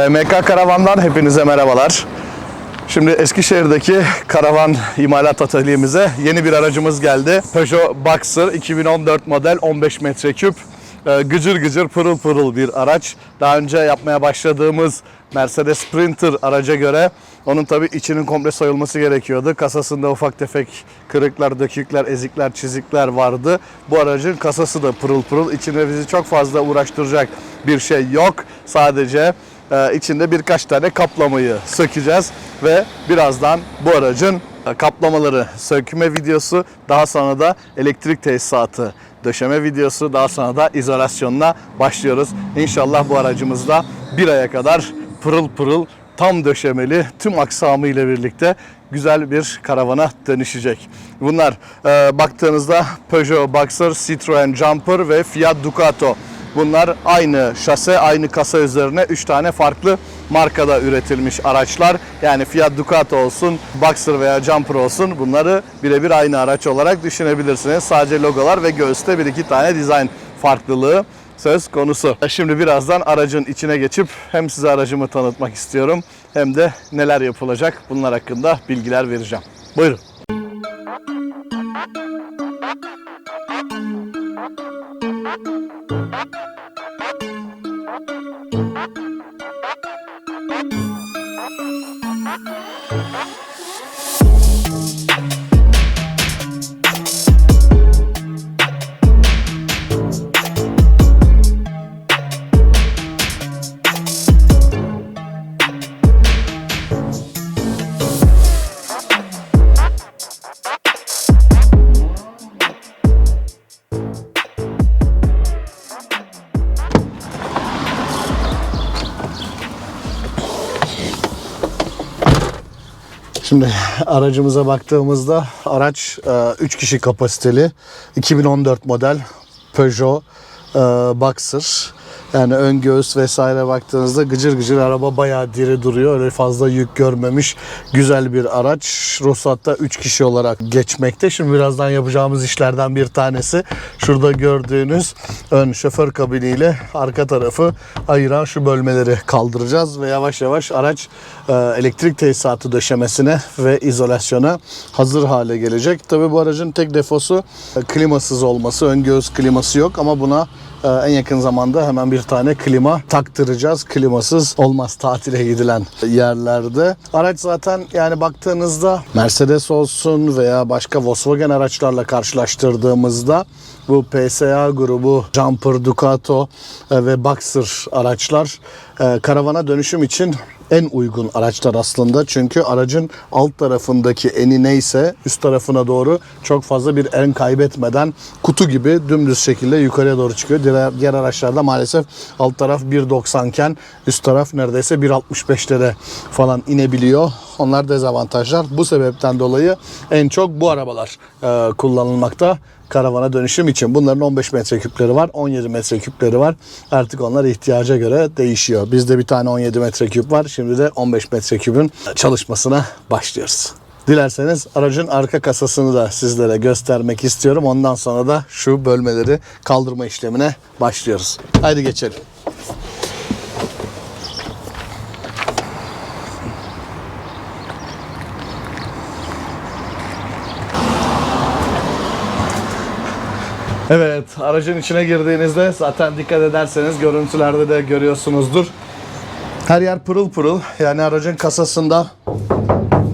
FMK Karavan'dan hepinize merhabalar. Şimdi Eskişehir'deki karavan imalat atölyemize yeni bir aracımız geldi. Peugeot Boxer 2014 model 15 metreküp. Ee, Gıcır gıcır pırıl pırıl bir araç. Daha önce yapmaya başladığımız Mercedes Sprinter araca göre onun tabi içinin komple soyulması gerekiyordu. Kasasında ufak tefek kırıklar, dökükler, ezikler, çizikler vardı. Bu aracın kasası da pırıl pırıl. İçinde bizi çok fazla uğraştıracak bir şey yok. Sadece içinde birkaç tane kaplamayı sökeceğiz ve birazdan bu aracın e, kaplamaları sökme videosu daha sonra da elektrik tesisatı döşeme videosu daha sonra da izolasyonuna başlıyoruz. İnşallah bu aracımızda bir aya kadar pırıl pırıl tam döşemeli tüm aksamı ile birlikte güzel bir karavana dönüşecek. Bunlar e, baktığınızda Peugeot Boxer, Citroen Jumper ve Fiat Ducato. Bunlar aynı şase, aynı kasa üzerine 3 tane farklı markada üretilmiş araçlar. Yani Fiat Ducato olsun, Boxer veya Jumper olsun bunları birebir aynı araç olarak düşünebilirsiniz. Sadece logolar ve göğüste bir iki tane dizayn farklılığı söz konusu. Şimdi birazdan aracın içine geçip hem size aracımı tanıtmak istiyorum hem de neler yapılacak bunlar hakkında bilgiler vereceğim. Buyurun. Şimdi aracımıza baktığımızda araç 3 kişi kapasiteli 2014 model Peugeot e, Boxer. Yani ön göğüs vesaire baktığınızda gıcır gıcır araba bayağı diri duruyor. Öyle fazla yük görmemiş güzel bir araç. Ruhsatta 3 kişi olarak geçmekte. Şimdi birazdan yapacağımız işlerden bir tanesi şurada gördüğünüz ön şoför kabiniyle arka tarafı ayıran şu bölmeleri kaldıracağız ve yavaş yavaş araç e, elektrik tesisatı döşemesine ve izolasyona hazır hale gelecek. Tabi bu aracın tek defosu e, klimasız olması. Ön göğüs kliması yok ama buna en yakın zamanda hemen bir tane klima taktıracağız. Klimasız olmaz tatile gidilen yerlerde. Araç zaten yani baktığınızda Mercedes olsun veya başka Volkswagen araçlarla karşılaştırdığımızda bu PSA grubu Jumper, Ducato e, ve Boxer araçlar e, karavana dönüşüm için en uygun araçlar aslında. Çünkü aracın alt tarafındaki eni neyse üst tarafına doğru çok fazla bir en kaybetmeden kutu gibi dümdüz şekilde yukarıya doğru çıkıyor. Diğer, diğer araçlarda maalesef alt taraf 1.90 iken üst taraf neredeyse 1.65'lere falan inebiliyor. Onlar dezavantajlar. Bu sebepten dolayı en çok bu arabalar e, kullanılmakta karavana dönüşüm için. Bunların 15 metreküpleri var, 17 metreküpleri var. Artık onlar ihtiyaca göre değişiyor. Bizde bir tane 17 metreküp var. Şimdi de 15 metreküpün çalışmasına başlıyoruz. Dilerseniz aracın arka kasasını da sizlere göstermek istiyorum. Ondan sonra da şu bölmeleri kaldırma işlemine başlıyoruz. Haydi geçelim. Evet, aracın içine girdiğinizde zaten dikkat ederseniz görüntülerde de görüyorsunuzdur. Her yer pırıl pırıl. Yani aracın kasasında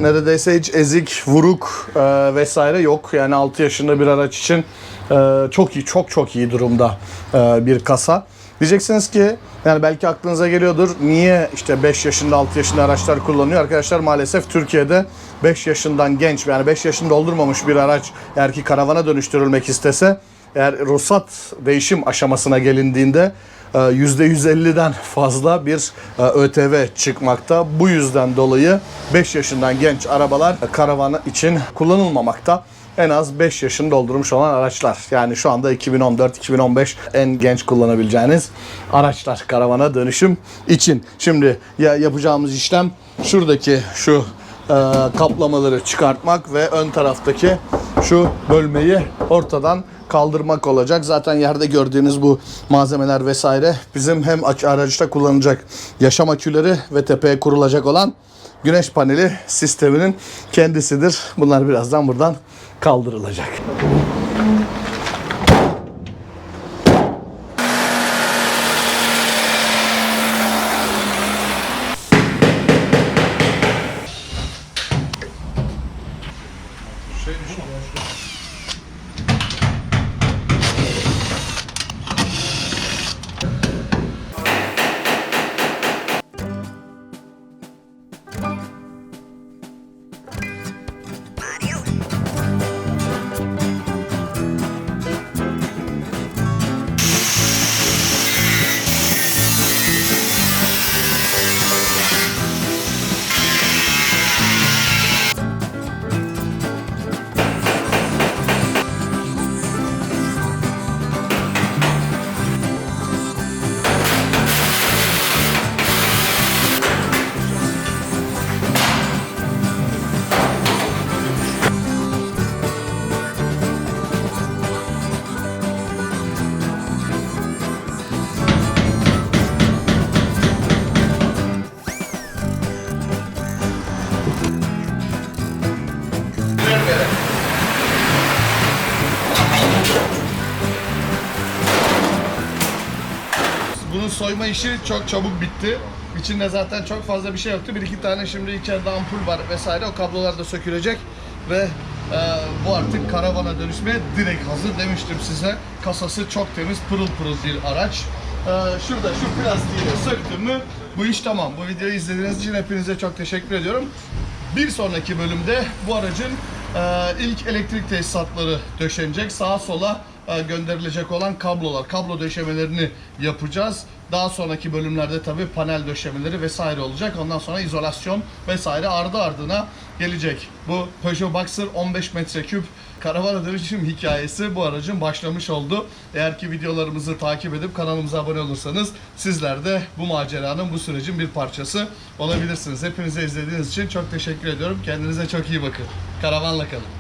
neredeyse hiç ezik, vuruk e, vesaire yok. Yani 6 yaşında bir araç için e, çok iyi, çok çok iyi durumda e, bir kasa. Diyeceksiniz ki yani belki aklınıza geliyordur niye işte 5 yaşında 6 yaşında araçlar kullanıyor arkadaşlar maalesef Türkiye'de 5 yaşından genç yani 5 yaşını doldurmamış bir araç eğer ki karavana dönüştürülmek istese eğer ruhsat değişim aşamasına gelindiğinde e, %150'den fazla bir e, ÖTV çıkmakta. Bu yüzden dolayı 5 yaşından genç arabalar karavana için kullanılmamakta. En az 5 yaşını doldurmuş olan araçlar. Yani şu anda 2014-2015 en genç kullanabileceğiniz araçlar karavana dönüşüm için. Şimdi ya yapacağımız işlem şuradaki şu e, kaplamaları çıkartmak ve ön taraftaki şu bölmeyi ortadan kaldırmak olacak. Zaten yerde gördüğünüz bu malzemeler vesaire bizim hem aç- araçta kullanılacak yaşam aküleri ve tepeye kurulacak olan güneş paneli sisteminin kendisidir. Bunlar birazdan buradan kaldırılacak. Bunun soyma işi çok çabuk bitti. İçinde zaten çok fazla bir şey yoktu. Bir iki tane şimdi içeride ampul var vesaire. O kablolar da sökülecek ve e, bu artık karavana dönüşmeye direkt hazır demiştim size. Kasası çok temiz, pırıl pırıl bir araç. E, şurada şu plastiği söktüm mü bu iş tamam. Bu videoyu izlediğiniz için hepinize çok teşekkür ediyorum. Bir sonraki bölümde bu aracın ilk elektrik tesisatları döşenecek. Sağa sola e, gönderilecek olan kablolar, kablo döşemelerini yapacağız. Daha sonraki bölümlerde tabii panel döşemeleri vesaire olacak. Ondan sonra izolasyon vesaire ardı ardına gelecek. Bu Peugeot Boxer 15 metreküp karavana dönüşüm hikayesi bu aracın başlamış oldu. Eğer ki videolarımızı takip edip kanalımıza abone olursanız sizler de bu maceranın, bu sürecin bir parçası olabilirsiniz. Hepinize izlediğiniz için çok teşekkür ediyorum. Kendinize çok iyi bakın. Karavanla kalın.